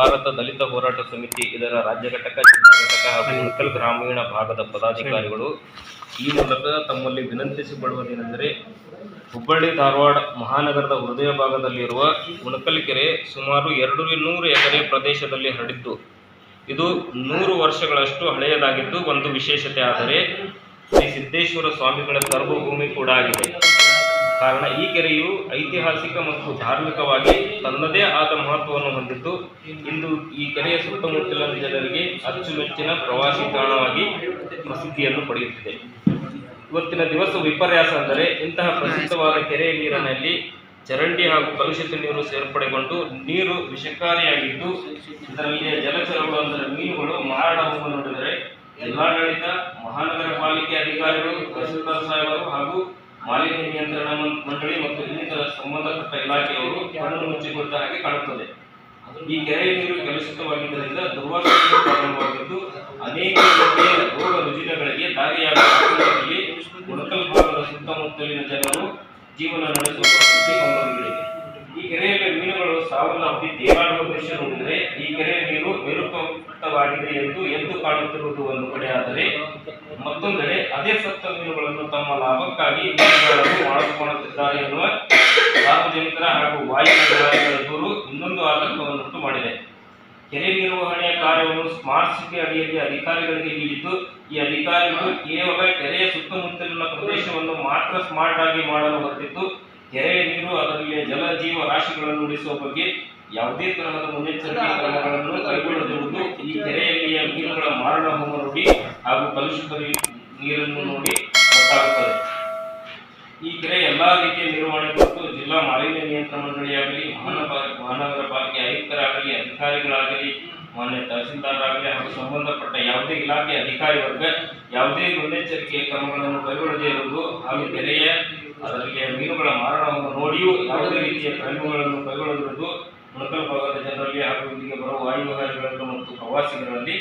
ಭಾರತ ದಲಿತ ಹೋರಾಟ ಸಮಿತಿ, ಇದರ ರಾಜ್ಯ ಘಟಕ, ಜಿಲ್ಲಾ ಘಟಕ ಹಾಗೂ ಗ್ರಾಮೀಣ ಭಾಗದ ಪದಾಧಿಕಾರಿಗಳು ಈ ಮೂಲಕ ತಮ್ಮಲ್ಲಿ ವಿನಂತಿಸಿಕೊಳ್ಳುವುದೇನೆಂದರೆ ಹುಬ್ಬಳ್ಳಿ, ಧಾರವಾಡ ಮಹಾನಗರದ ಹೃದಯ ಭಾಗದಲ್ಲಿರುವ ಉಣಕಲ್ ಕೆರೆ ಸುಮಾರು ಎರಡು ನೂರು ಎಕರೆ ಪ್ರದೇಶದಲ್ಲಿ ಹರಡಿದ್ದು, ಇದು ನೂರು ವರ್ಷಗಳಷ್ಟು ಹಳೆಯದಾಗಿದ್ದು ಒಂದು ವಿಶೇಷತೆ. ಆದರೆ ಶ್ರೀ ಸಿದ್ದೇಶ್ವರ ಸ್ವಾಮಿಗಳ ಕರ್ಮಭೂಮಿ ಕೂಡ ಆಗಿದೆ. ಕಾರಣ ಈ ಕೆರೆಯು ಐತಿಹಾಸಿಕ ಮತ್ತು ಧಾರ್ಮಿಕವಾಗಿ ತನ್ನದೇ ಆದ ಮಹತ್ವವನ್ನು ಹೊಂದಿದ್ದು, ಇಂದು ಈ ಕೆರೆಯ ಸುತ್ತಮುತ್ತಲಿನ ಜನರಿಗೆ ಅಚ್ಚುಮೆಚ್ಚಿನ ಪ್ರವಾಸಿ ತಾಣವಾಗಿ ಪ್ರಸಿದ್ಧಿಯನ್ನು ಪಡೆಯುತ್ತಿದೆ. ಇವತ್ತಿನ ದಿವಸ ವಿಪರ್ಯಾಸ ಅಂದರೆ ಇಂತಹ ಪ್ರಸಿದ್ಧವಾದ ಕೆರೆಯ ನೀರಿನಲ್ಲಿ ಚರಂಡಿ ಹಾಗೂ ಕಲುಷಿತ ನೀರು ಸೇರ್ಪಡೆಗೊಂಡು ನೀರು ವಿಷಕಾರಿಯಾಗಿದ್ದು ಇದರಲ್ಲಿಯ ಜಲಚರಗಳು ಅಂದರೆ ಮೀನುಗಳು ಮಾರಾಟ ಹೋಗುವ ನೋಡಿದರೆ ಜಿಲ್ಲಾಡಳಿತ, ಮಹಾನಗರ ಪಾಲಿಕೆ ಅಧಿಕಾರಿಗಳು, ತಹಸೀಲ್ದಾರ್ ಸಾಹೇಬರು ಹಾಗೂ ಮಾಲಿನ್ಯ ನಿಯಂತ್ರಣ ಮಂಡಳಿ ಮತ್ತು ಇನ್ನಿತರ ಸಂಬಂಧಪಟ್ಟ ಇಲಾಖೆಯವರು ಕಣ್ಣು ಮುಚ್ಚಿಕೊಟ್ಟ ಹಾಗೆ ಕಾಣುತ್ತದೆ. ಈ ಕೆರೆಯ ನೀರು ಕಲುಷಿತವಾಗಿದ್ದರಿಂದ ದುರ್ವಾಸನೆ ಪ್ರಾರಂಭವಾಗಿದ್ದು, ಅನೇಕ ರೋಗ ರುಜಿನಗಳಿಗೆ ದಾರಿಯಾಗುವಲ್ಲಿ ಉಣಕಲ್ ಭಾಗದ ಸುತ್ತಮುತ್ತಲಿನ ಜನರು ಜೀವನ ನಡೆಸುವ ಪರಿಸ್ಥಿತಿ ಈ ಕೆರೆಯಲ್ಲಿ ಮೀನುಗಳು ಸಾವನ್ನಪ್ಪಿ ತೇಲಾಡುವ ದೃಶ್ಯ ನೋಡಿದರೆ ಈ ಕೆರೆಯ ನೀರು ವಿರೂಪವಾಗಿದೆ ಎಂದು ಎದ್ದು ಕಾಣುತ್ತಿರುವುದು ಒಂದು ಕಡೆ ಆದರೆ ಮತ್ತೊಂದೆಡೆ ಅದೇ ಸತ್ತ ಮೀನುಗಳನ್ನು ತಮ್ಮ ಲಾಭಕ್ಕಾಗಿ ಮಾಡಿಕೊಳ್ಳುತ್ತಿದ್ದಾರೆ ಎನ್ನುವ ಸಾರ್ವಜನಿಕರ ಹಾಗೂ ವಾಯುಗಳ ದೂರು ಇನ್ನೊಂದು ಆತಂಕವನ್ನುಂಟು ಮಾಡಿದೆ. ಕೆರೆ ನಿರ್ವಹಣೆಯ ಕಾರ್ಯವನ್ನು ಸ್ಮಾರ್ಟ್ ಸಿಟಿ ಅಡಿಯಲ್ಲಿ ಅಧಿಕಾರಿಗಳಿಗೆ ನೀಡಿದ್ದು, ಈ ಅಧಿಕಾರಿಗಳು ಕೇವಲ ಕೆರೆಯ ಸುತ್ತಮುತ್ತಲಿನ ಪ್ರದೇಶವನ್ನು ಮಾತ್ರ ಸ್ಮಾರ್ಟ್ ಆಗಿ ಮಾಡಲು ಹೊರಟಿದ್ದು, ಕೆರೆಯ ನೀರು ಅದರಲ್ಲಿ ಜಲ ಜೀವ ರಾಶಿಗಳನ್ನು ಉಳಿಸುವ ಬಗ್ಗೆ ಯಾವುದೇ ತರಹದ ಮುನ್ನೆಚ್ಚರಿಕೆ ಕ್ರಮಗಳನ್ನು ಕೈಗೊಳ್ಳದಿರುವುದು ಈ ಕೆರೆಯಲ್ಲಿಯ ಮೀನುಗಳ ಮಾರಣ ಹೋಮ ನೋಡಿ ಹಾಗೂ ಕಲುಷಿತ ನೀರನ್ನು ನೋಡಿ ಗೊತ್ತಾಗುತ್ತದೆ. ಈ ಕೆರೆ ಎಲ್ಲಾ ರೀತಿಯ ನಿರ್ವಹಣೆ ಕುರಿತು ಜಿಲ್ಲಾ ಮಾಲಿನ್ಯ ನಿಯಂತ್ರಣ ಮಂಡಳಿಯಾಗಲಿ ಮಹಾನಗರ ಮಹಾನಗರ ಪಾಲಿಕೆ ಆಯುಕ್ತರಾಗಲಿ ಅಧಿಕಾರಿಗಳಾಗಲಿ ಮಾನ್ಯ ತಹಸೀಲ್ದಾರರಾಗಲಿ ಹಾಗೂ ಸಂಬಂಧಪಟ್ಟ ಯಾವುದೇ ಇಲಾಖೆ ಅಧಿಕಾರಿ ವರ್ಗ ಯಾವುದೇ ಮುನ್ನೆಚ್ಚರಿಕೆ ಕ್ರಮಗಳನ್ನು ಕೈಗೊಳ್ಳದೇ ಇರುವುದು ಹಾಗೂ ಕೆರೆಯ ಅದರಲ್ಲಿ ಮೀನುಗಳ ಮಾರಣವನ್ನು ನೋಡಿಯೂ ಯಾವುದೇ ರೀತಿಯ ಕ್ರಮಗಳನ್ನು ಕೈಗೊಳ್ಳದಿರುವುದು ಮುಣಕಲ್ ಭಾಗದ ಜನರಲ್ಲಿ ಹಾಗೂ ಇಲ್ಲಿಗೆ ಬರುವ ವಾಯುವಿಹಾರಿಗಳನ್ನು ಮತ್ತು ಪ್ರವಾಸಿಗರಲ್ಲಿ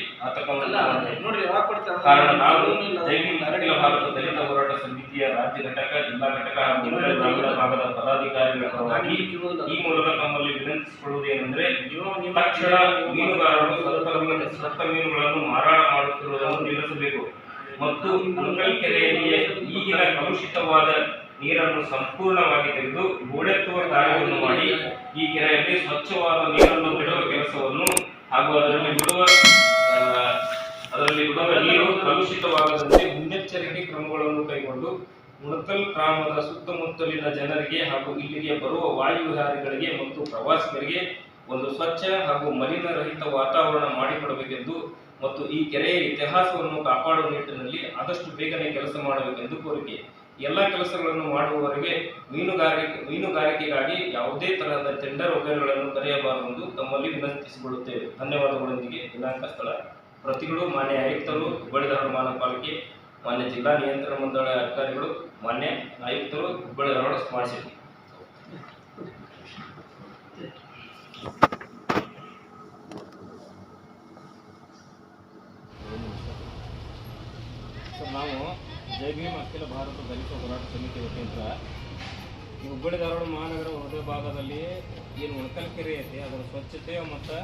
ಕಾರಣ ಅಖಿಲ ಭಾರತ ದಲಿತ ಹೋರಾಟ ಸಮಿತಿಯ ರಾಜ್ಯ ಘಟಕ ಜಿಲ್ಲಾ ಘಟಕ ಹಾಗೂ ಗ್ರಾಮೀಣ ಭಾಗದ ಪದಾಧಿಕಾರಿಗಳ ಪರವಾಗಿ ಈ ಮೂಲಕ ತಮ್ಮಲ್ಲಿ ವಿನಂತಿಸಿಕೊಳ್ಳುವುದೇನೆಂದರೆ ತಕ್ಷಣ ಮೀನುಗಾರರು ಸತ್ತ ಮೀನು ಸತ್ತ ಮೀನುಗಳನ್ನು ಮಾರಾಟ ಮಾಡುತ್ತಿರುವುದನ್ನು ನಿಲ್ಲಿಸಬೇಕು. ಮತ್ತು ಕೆರೆಯಲ್ಲಿ ಈಗಿನ ಕಲುಷಿತವಾದ ನೀರನ್ನು ಸಂಪೂರ್ಣವಾಗಿ ತೆಗೆದು ಗೋಡೆತ್ತುವ ಕಾರ್ಯವನ್ನು ಮಾಡಿ ಈ ಕೆರೆಯಲ್ಲಿ ಸ್ವಚ್ಛವಾದ ನೀರನ್ನು ಬಿಡುವ ಕೆಲಸವನ್ನು ಹಾಗೂ ಅದರಲ್ಲಿ ಬಿಡುವ ಅದರಲ್ಲಿ ಬಿಡುವ ನೀರು ಕಲುಷಿತವಾಗದಂತೆ ಮುನ್ನೆಚ್ಚರಿಕೆ ಕ್ರಮಗಳನ್ನು ಕೈಗೊಂಡು ಮುಣಕಲ್ ಗ್ರಾಮದ ಸುತ್ತಮುತ್ತಲಿನ ಜನರಿಗೆ ಹಾಗೂ ಇಲ್ಲಿಗೆ ಬರುವ ವಾಯುವಿಹಾರಿಗಳಿಗೆ ಮತ್ತು ಪ್ರವಾಸಿಗರಿಗೆ ಒಂದು ಸ್ವಚ್ಛ ಹಾಗೂ ಮಲಿನರಹಿತ ವಾತಾವರಣ ಮಾಡಿಕೊಡಬೇಕೆಂದು ಮತ್ತು ಈ ಕೆರೆಯ ಇತಿಹಾಸವನ್ನು ಕಾಪಾಡುವ ನಿಟ್ಟಿನಲ್ಲಿ ಆದಷ್ಟು ಬೇಗನೆ ಕೆಲಸ ಮಾಡಬೇಕೆಂದು ಕೋರಿಕೆ. ಎಲ್ಲ ಕೆಲಸಗಳನ್ನು ಮಾಡುವವರಿಗೆ ಮೀನುಗಾರಿಕೆ, ಮೀನುಗಾರಿಕೆಗಾಗಿ ಯಾವುದೇ ತರಹದ ಟೆಂಡರ್ ಒಬ್ಬರುಗಳನ್ನು ಕರೆಯಬಾರದೆಂದು ತಮ್ಮಲ್ಲಿ ವಿನಂತಿಸಿಕೊಳ್ಳುತ್ತೇವೆ. ಧನ್ಯವಾದಗಳೊಂದಿಗೆ ದಿನಾಂಕ, ಸ್ಥಳ, ಪ್ರತಿಗಳು, ಮಾನ್ಯ ಆಯುಕ್ತರು, ಹುಬ್ಬಳ್ಳಿ ಧಾರವಾಡ ಪಾಲಿಕೆ ಮಾನ್ಯ ಜಿಲ್ಲಾ ನಿಯಂತ್ರಣ ಮಂಡಳಿ ಅಧಿಕಾರಿಗಳು, ಮಾನ್ಯ ಆಯುಕ್ತರು, Hubballi Dharwad smart city sir ನಾವು ಜೈ ಭೀಮ್ ಅಖಿಲ ಭಾರತ ದಲಿತ ಹೋರಾಟ ಸಮಿತಿ ವತಿಯಿಂದ ಹುಬ್ಬಳ್ಳಿ ಧಾರವಾಡ ಮಹಾನಗರ ಹೃದಯ ಭಾಗದಲ್ಲಿ ಏನು ಉಣಕಲ್ ಕೆರೆ ಐತಿ, ಅದರ ಸ್ವಚ್ಛತೆ ಮತ್ತು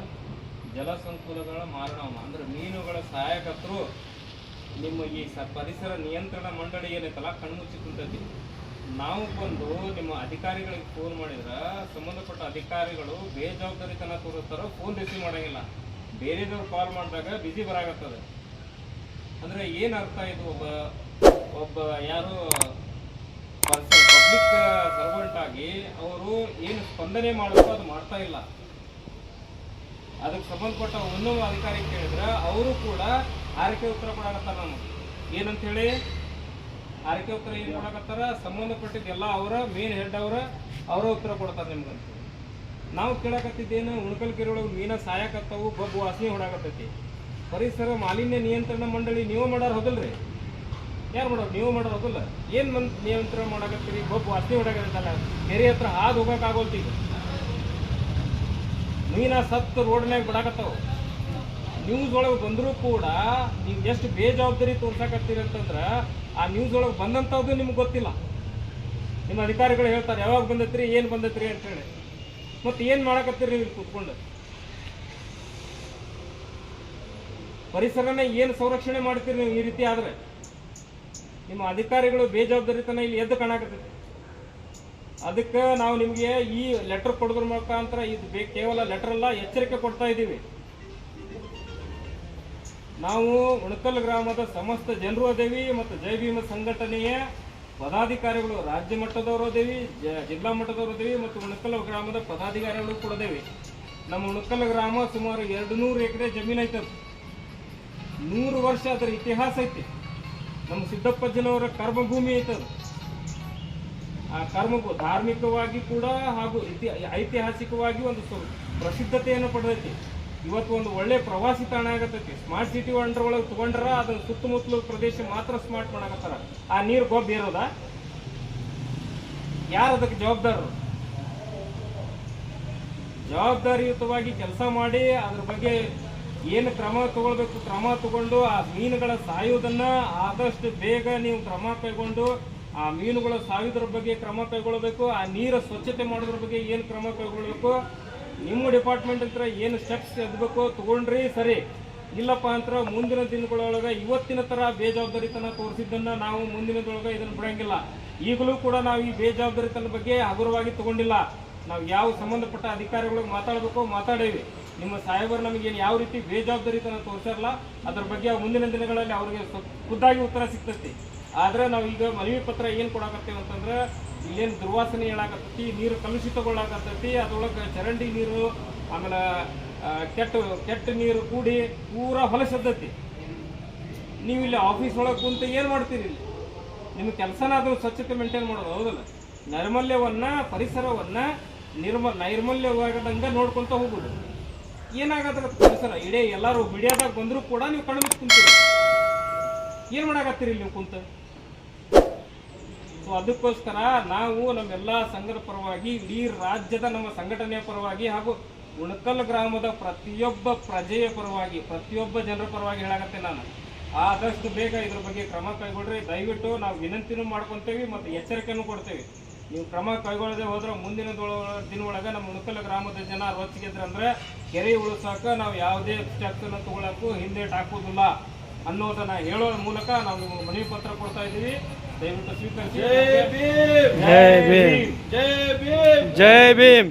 ಜಲಸಂಕುಲಗಳ ಮಾರಣಾಮ ಅಂದರೆ ಮೀನುಗಳ ಸಹಾಯಕತ್ರು ನಿಮ್ಮ ಈ ಸ ಪರಿಸರ ನಿಯಂತ್ರಣ ಮಂಡಳಿ ಏನೈತಲ್ಲ ಕಣ್ಮುಚ್ಚಿ ಕುಂತೈತಿ ನಾವು ಬಂದು ನಿಮ್ಮ ಅಧಿಕಾರಿಗಳಿಗೆ ಫೋನ್ ಮಾಡಿದ್ರೆ ಸಂಬಂಧಪಟ್ಟ ಅಧಿಕಾರಿಗಳು ಬೇಜವಾಬ್ದಾರಿತನ ತೋರಿಸ್ತಾರೋ ಫೋನ್ ರಿಸೀವ್ ಮಾಡೋಂಗಿಲ್ಲ. ಬೇರೆದವ್ರು ಕಾಲ್ ಮಾಡಿದಾಗ ಬಿಸಿ ಬರಾಗತ್ತದೆ ಅಂದರೆ ಏನು ಅರ್ಥ ಇದು ಒಬ್ಬ ಒಬ್ಬ ಯಾರು ಪಬ್ಲಿಕ್ ಸರ್ವೆಂಟ್ ಆಗಿ ಅವರು ಏನು ಸ್ಪಂದನೆ ಮಾಡಬೇಕು ಅದು ಮಾಡ್ತಾ ಇಲ್ಲ. ಅದಕ್ಕೆ ಸಂಬಂಧಪಟ್ಟ ಇನ್ನೊಂದು ಅಧಿಕಾರಿ ಕೇಳಿದ್ರೆ ಅವರು ಕೂಡ ಆರಕೆ ಉತ್ತರ ಕೊಡಕತ್ತಾರ ನಾನು ಏನಂತ ಹೇಳಿ? ಆರಕೆ ಉತ್ತರ ಏನು ಕೊಡಕತ್ತಾರ? ಸಂಬಂಧಪಟ್ಟಿದ್ದು ಎಲ್ಲ ಅವರ ಮೇನ್ ಹೆಡ್ ಅವರ ಅವರ ಉತ್ತರ ಕೊಡ್ತಾರೆ ನಿಮ್ಗಂತ. ನಾವು ಕೇಳಕತ್ತಿದ್ದೇನು, ಉಣಕಲ್ ಕೆರೆ ಒಳಗೆ ಮೀನ ಸಾಯಕತ್ತಾವು, ಬಬ್ಬು ವಾಸನೆ ಹೊಡಾಕತ್ತೈತಿ. ಪರಿಸರ ಮಾಲಿನ್ಯ ನಿಯಂತ್ರಣ ಮಂಡಳಿ, ನೀವು ಮಾಡಾರ ಹೌದಲ್ರಿ? ಯಾರು ಮಾಡೋದು? ನೀವು ಮಾಡೋ ಅದಲ್ಲ ಏನು ಮನ್ ನಿಯಂತ್ರಣ ಮಾಡಕತ್ತೀರಿ? ಬಬ್ಬು ಅಸ್ತಿ ಹೊಡಾಕತ್ತಲ್ಲ ಕೆರೆ ಹತ್ರ ಹಾದು ಹೋಗಕ್ಕಾಗೋಲ್ತಿ ಮೀನ ಸತ್ತು ರೋಡ್ನಾಗ ಬಿಡಾಕತ್ತಾವ. ನ್ಯೂಸ್ ಒಳಗೆ ಬಂದರೂ ಕೂಡ ನೀವು ಎಷ್ಟು ಬೇಜವಾಬ್ದಾರಿ ತೋರ್ಸಾಕತ್ತೀರಿ ಅಂತಂದ್ರೆ ಆ ನ್ಯೂಸ್ ಒಳಗೆ ಬಂದಂಥದ್ದು ನಿಮ್ಗೆ ಗೊತ್ತಿಲ್ಲ. ನಿಮ್ಮ ಅಧಿಕಾರಿಗಳು ಹೇಳ್ತಾರೆ, ಯಾವಾಗ ಬಂದೈತ್ರಿ, ಏನು ಬಂದೈತ್ರಿ ಅಂತೇಳಿ ಮತ್ತೆ ಏನು ಮಾಡಕತ್ತೀರಿ ನೀವು ಕೂತ್ಕೊಂಡು? ಪರಿಸರನ ಏನು ಸಂರಕ್ಷಣೆ ಮಾಡ್ತೀರಿ ನೀವು ಈ ರೀತಿ ಆದ್ರೆ? ನಿಮ್ಮ ಅಧಿಕಾರಿಗಳು ಬೇಜವಾಬ್ದಾರಿತನ ಇಲ್ಲಿ ಎದ್ದು ಕಾಣಕತ್ತೈತಿ. ಅದಕ್ಕೆ ನಾವು ನಿಮಗೆ ಈ ಲೆಟರ್ ಕೊಡೋದ್ರ ಮುಖಾಂತರ ಇದು ಬೇ ಕೇವಲ ಲೆಟರ್ ಅಲ್ಲ, ಎಚ್ಚರಿಕೆ ಕೊಡ್ತಾ ಇದ್ದೀವಿ. ನಾವು ಉಣಕಲ್ ಗ್ರಾಮದ ಸಮಸ್ತ ಜನರು ಅದೇವಿ ಮತ್ತು ಜೈ ಭೀಮ ಸಂಘಟನೆಯ ಪದಾಧಿಕಾರಿಗಳು, ರಾಜ್ಯ ಮಟ್ಟದವರು ಅದೇವಿ ಜಿಲ್ಲಾ ಮಟ್ಟದವರು ಅದೇವಿ ಮತ್ತು ಉಣಕಲ್ ಗ್ರಾಮದ ಪದಾಧಿಕಾರಿಗಳು ಕೂಡ ಅದೇವಿ. ನಮ್ಮ ಉಣಕಲ್ ಗ್ರಾಮ ಸುಮಾರು ಎರಡು ನೂರು ಎಕರೆ ಜಮೀನು ಐತದ ನೂರು ವರ್ಷ ಅದರ ಇತಿಹಾಸ ಐತಿ. ನಮ್ಮ ಸಿದ್ದಪ್ಪಜ್ಜನವರ ಕರ್ಮಭೂಮಿ ಐತದು ಆ ಕರ್ಮ ಧಾರ್ಮಿಕವಾಗಿ ಕೂಡ ಹಾಗೂ ಇತಿ ಐತಿಹಾಸಿಕವಾಗಿ ಒಂದು ಪ್ರಸಿದ್ಧತೆಯನ್ನು ಪಡೆದೈತಿ. ಇವತ್ತು ಒಂದು ಒಳ್ಳೆ ಪ್ರವಾಸಿ ತಾಣ ಆಗತೈತಿ. ಸ್ಮಾರ್ಟ್ ಸಿಟಿ ಅಂಡರ್ ಒಳಗೆ ತಗೊಂಡ್ರ ಅದನ್ನ ಸುತ್ತಮುತ್ತಲ ಪ್ರದೇಶ ಮಾತ್ರ ಸ್ಮಾರ್ಟ್ ಮಾಡಕತ್ತಾರ. ಆ ನೀರು ಗೊಬ್ಬ ಇರೋದ? ಯಾರು ಅದಕ್ಕೆ ಜವಾಬ್ದಾರರು ಜವಾಬ್ದಾರಿಯುತವಾಗಿ ಕೆಲಸ ಮಾಡಿ ಅದ್ರ ಬಗ್ಗೆ ಏನು ಕ್ರಮ ತಗೊಳ್ಬೇಕು? ಕ್ರಮ ತಗೊಂಡು ಆ ಮೀನುಗಳ ಸಾಯುವುದನ್ನ ಆದಷ್ಟು ಬೇಗ ನೀವು ಕ್ರಮ ಕೈಗೊಂಡು ಆ ಮೀನುಗಳ ಸಾಯುವುದ್ರ ಬಗ್ಗೆ ಕ್ರಮ ಕೈಗೊಳ್ಳಬೇಕು. ಆ ನೀರ ಸ್ವಚ್ಛತೆ ಮಾಡೋದ್ರ ಬಗ್ಗೆ ಏನು ಕ್ರಮ ಕೈಗೊಳ್ಳಬೇಕು? ನಿಮ್ಮ ಡಿಪಾರ್ಟ್ಮೆಂಟ್ ಹತ್ರ ಏನು ಸ್ಟೆಪ್ಸ್ ಎದ್ಬೇಕು ತಗೊಂಡ್ರಿ, ಸರಿ. ಇಲ್ಲಪ್ಪ ಅಂತ ಮುಂದಿನ ದಿನಗಳೊಳಗೆ ಇವತ್ತಿನ ತರ ಬೇಜವಾಬ್ದಾರಿತನ ತೋರಿಸಿದ್ದನ್ನ ನಾವು ಮುಂದಿನದೊಳಗೆ ಇದನ್ನು ಬಿಡಂಗಿಲ್ಲ. ಈಗಲೂ ಕೂಡ ನಾವು ಈ ಬೇಜವಾಬ್ದಾರಿತನ ಬಗ್ಗೆ ಹಗುರವಾಗಿ ತಗೊಂಡಿಲ್ಲ. ನಾವು ಯಾವ ಸಂಬಂಧಪಟ್ಟ ಅಧಿಕಾರಿಗಳಿಗೆ ಮಾತಾಡಬೇಕು ಮಾತಾಡೇವಿ. ನಿಮ್ಮ ಸಾಹೇಬರು ನಮಗೇನು ಯಾವ ರೀತಿ ಬೇಜವಾಬ್ದಾರಿತನ ತೋರಿಸಿರಲ್ಲ ಅದ್ರ ಬಗ್ಗೆ ಮುಂದಿನ ದಿನಗಳಲ್ಲಿ ಅವ್ರಿಗೆ ಖುದ್ದಾಗಿ ಉತ್ತರ ಸಿಗ್ತೈತಿ. ಆದ್ರೆ ನಾವು ಈಗ ಮನವಿ ಪತ್ರ ಏನು ಕೊಡಾಕತ್ತೇವೆ ಅಂತಂದ್ರೆ, ಇಲ್ಲೇನು ದುರ್ವಾಸನೆ ಹೇಳಾಕತ್ತೈತಿ, ನೀರು ಕಲುಷಿತಗೊಳ್ಳಾಕತ್ತೈತಿ, ಅದರೊಳಗೆ ಚರಂಡಿ ನೀರು, ಆಮೇಲೆ ಕೆಟ್ಟ ಕೆಟ್ಟ ನೀರು ಕೂಡಿ ಪೂರಾ ಹೊಲಸದ್ದೈತಿ ನೀವು ಇಲ್ಲಿ ಆಫೀಸ್ ಒಳಗೆ ಕುಂತು ಏನು ಮಾಡ್ತೀರಿ ಇಲ್ಲಿ? ನಿಮ್ಮ ಕೆಲಸನ ಅದು ಸ್ವಚ್ಛತೆ ಮೇಂಟೈನ್ ಮಾಡೋದು ಹೌದಲ್ಲ? ನೈರ್ಮಲ್ಯವನ್ನು, ಪರಿಸರವನ್ನು, ನಿರ್ಮ, ನೈರ್ಮಲ್ಯವಾಗದಂಗೆ ನೋಡ್ಕೊತ ಹೋಗುದು. ಏನಾಗತ್ತ ಪರಿಸರ ಇಡೀ ಎಲ್ಲರೂ ಮೀಡಿಯಾದಾಗ ಬಂದರೂ ಕೂಡ ನೀವು ಕಣ್ಣು ಕುಂತೀರಿ. ಏನು ಮಾಡಾಕತ್ತೀರಿ ನೀವು ಕುಂತ? ಸೊ ಅದಕ್ಕೋಸ್ಕರ ನಾವು ನಮ್ಮೆಲ್ಲ ಸಂಘದ ಪರವಾಗಿ, ಇಡೀ ರಾಜ್ಯದ ನಮ್ಮ ಸಂಘಟನೆಯ ಪರವಾಗಿ ಹಾಗೂ ಉಣಕಲ್ ಗ್ರಾಮದ ಪ್ರತಿಯೊಬ್ಬ ಪ್ರಜೆಯ ಪರವಾಗಿ, ಪ್ರತಿಯೊಬ್ಬ ಜನರ ಪರವಾಗಿ ಹೇಳಾಗತ್ತೆ ನಾನು. ಆದಷ್ಟು ಬೇಗ ಇದ್ರ ಬಗ್ಗೆ ಕ್ರಮ ಕೈಗೊಳ್ರಿ. ದಯವಿಟ್ಟು ನಾವು ವಿನಂತಿನೂ ಮಾಡ್ಕೊತೇವೆ ಮತ್ತು ಎಚ್ಚರಿಕೆನೂ ಕೊಡ್ತೇವೆ. ನೀವು ಕ್ರಮ ಕೈಗೊಳ್ಳದೆ ಹೋದ್ರೆ ಮುಂದಿನ ದಿನ ಒಳಗೆ ನಮ್ಮ ಉಣಕಲ್ ಗ್ರಾಮದ ಜನ ಅಂದ್ರೆ ಕೆರೆ ಉಳಿಸಾಕ ನಾವು ಯಾವುದೇ ಸ್ಟೆಪ್ಸನ್ನು ತಗೊಳಕ್ಕೂ ಹಿಂದೇಟ್ ಹಾಕೋದಿಲ್ಲ ಅನ್ನೋದನ್ನ ಹೇಳೋ ಮೂಲಕ ನಾವು ಮನವಿ ಪತ್ರ ಕೊಡ್ತಾ ಇದ್ದೀವಿ. ದಯವಿಟ್ಟು ಸ್ವೀಕರಿಸಿ. ಜೈ ಭೀಮ್. ಜೈ ಭೀಮ್.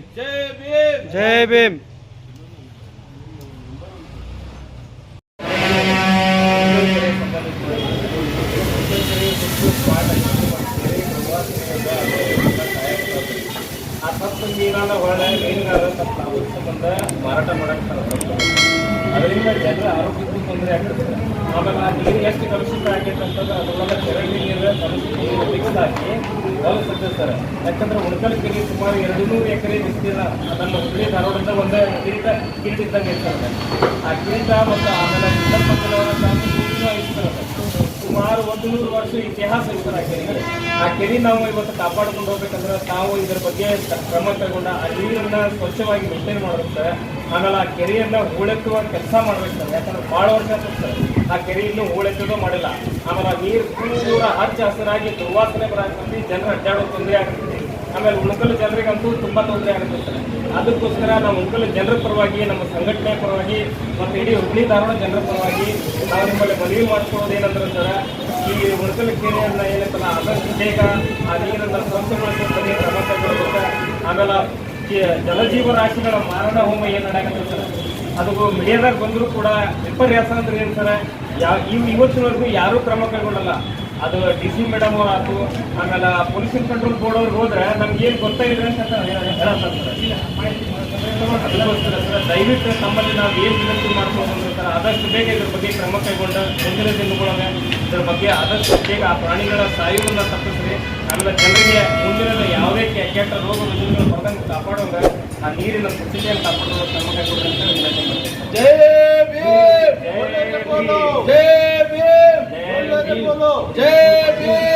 ಜೈ ಭೀಮ್. ಸತ್ತು ಒಳ್ಳೆ ನಾವು ಸಂಬಂಧ ಮಾರಾಟ ಮಾಡಕ್ಕೆ ಅದರಿಂದ ಜನರ ಆರೋಗ್ಯಕ್ಕೂ ತೊಂದರೆ ಆಗ್ತದೆ. ಆಮೇಲೆ ಆ ನೀರು ಎಷ್ಟು ಕಲುಷಿತ ಅಂತಂದ್ರೆ ಅದರೊಳಗೆ ಚರಂಡಿ ನೀರು ಕಲುಷಿತ ನೀರು ಮಿಕ್ಸ್ ಹಾಕಿ ಹೊಲಸುತ್ತೆ ಸರ್. ಯಾಕಂದ್ರೆ ಉಣಕಲ್ ಕೆರೆ ಸುಮಾರು ಎರಡು ನೂರು ಎಕರೆ ವಿಸ್ತೀರ್ಣ ಅದನ್ನು ಹುಬ್ಬಳ್ಳಿ ಧಾರವಾಡದ ಒಂದು ಕಿರೀಟ ಕಿರೀಟ ಇದ್ದಂಗೆ ಇರ್ತದೆ. ಆ ಕಿರೀಟ ಮತ್ತು ಆಮೇಲೆ ಸಾಕು ಇರ್ತದೆ. ಸುಮಾರು ಒಂದು ನೂರು ವರ್ಷ ಇತಿಹಾಸ ಇರ್ತಾರೆ ಆ ಕೆರೆಗೆ ಆ ಕೆರೆ ನಾವು ಇವತ್ತು ಕಾಪಾಡ್ಕೊಂಡು ಹೋಗ್ಬೇಕಂದ್ರೆ ತಾವು ಇದರ ಬಗ್ಗೆ ಕ್ರಮ ತಗೊಂಡ ಆ ನೀರನ್ನ ಸ್ವಚ್ಛವಾಗಿ ಮೇಂಟೈನ್ ಮಾಡ್ಬೇಕು ಆಮೇಲೆ ಆ ಕೆರೆಯನ್ನ ಹೂಳೆತ್ತುವ ಕೆಲಸ ಮಾಡ್ಬೇಕು ಯಾಕಂದ್ರೆ ಭಾಳ ವರ್ಷ ಆಗ್ತದೆ ಆ ಕೆರೆಯನ್ನು ಹೂಳೆತ್ತೋದು ಮಾಡಿಲ್ಲ. ಆಮೇಲೆ ಆ ನೀರು ಪೂರ ಹಚ್ಚ ಹಸಿರಾಗಿ ದುರ್ವಾಸನೆ ಬರಾಕಿ ಜನರು ಅಡ್ಡಾಡೋ ತೊಂದರೆ ಆಗ್ತದೆ. ಆಮೇಲೆ ಉಣಕಲ್ ಜನರಿಗಂತೂ ತುಂಬಾ ತೊಂದರೆ ಆಗುತ್ತೆ ಅದಕ್ಕೋಸ್ಕರ ನಾವು ಉಣಕಲ್ ಜನರ ಪರವಾಗಿ, ನಮ್ಮ ಸಂಘಟನೆ ಪರವಾಗಿ ಮತ್ತು ಇಡೀ ಹುಬ್ಬಳ್ಳಿ ಧಾರವಾಡ ಜನರ ಪರವಾಗಿ ನಾವು ನಿಮ್ಮಲ್ಲಿ ಮನವಿ ಮಾಡ್ಕೊಳ್ಳೋದು ಏನಂದ್ರೆ ಸರ್, ಈ ಉಣಕಲ್ ಕೇರಿಯನ್ನ ಏನೈತಲ್ಲ, ಆದಷ್ಟು ಬೇಗ ಆ ನೀರನ್ನ ಸ್ವಚ್ಛ ಮಾಡ್ಕೊಂಡು ಕ್ರಮ ತಗೊಳ್ಬೇಕು ಆಮೇಲೆ ಜಲಜೀವ ರಾಶಿಗಳ ಮಾರಣ ಹೋಮ ಏನು ನಡೆಯುತ್ತೆ ಸರ್? ಅದು ಮೀಡಿಯಾದಾಗ ಬಂದರೂ ಕೂಡ ವಿಪರ್ಯಾಸ ಅಂದ್ರೆ ಏನು ಸರ್? ಯಾವ ಇವ್ ಇವತ್ತಿನವರೆಗೂ ಯಾರೂ ಕ್ರಮ ಕೈಗೊಳ್ಳಲ್ಲ. ಅದು ಡಿ ಸಿ ಮೇಡಮ್ ಆಯ್ತು ಆಮೇಲೆ ಪೊಲ್ಯೂಷನ್ ಕಂಟ್ರೋಲ್ ಬೋರ್ಡ್ ಅವ್ರಿಗೆ ಹೋದ್ರೆ ನಮ್ಗೆ ಏನು ಗೊತ್ತಾಗಿದೆ ಅಂತ ದಯವಿಟ್ಟು ನಮ್ಮಲ್ಲಿ ನಾವು ಏನು ವಿನಂತಿ ಸರ್ ಆದಷ್ಟು ಬೇಗ ಇದ್ರ ಬಗ್ಗೆ ಕ್ರಮ ಕೈಗೊಂಡು ಮುಂದಿನ ದಿನಗಳೊಳಗೆ ಇದ್ರ ಬಗ್ಗೆ ಆದಷ್ಟು ಬೇಗ ಆ ಪ್ರಾಣಿಗಳ ಸಾಯುವನ್ನ ತಪ್ಪಿಸ್ರಿ. ಆಮೇಲೆ ಜನರಿಗೆ ಮುಂದಿನ ಯಾವುದೇ ಕೆಟ್ಟ ರೋಗ ರುಜಿನಗಳು ಬರ್ದಂಗೆ ಕಾಪಾಡುವಾಗ ಆ ನೀರಿನ ಸ್ಥಿತಿಯನ್ನು ಕಾಪಾಡುವ ಕ್ರಮ ಕೈಗೊಳ್ಳಿ ಅಂತ ವಿನಂತಿ ಮಾಡ್ತೀನಿ. ಜೈ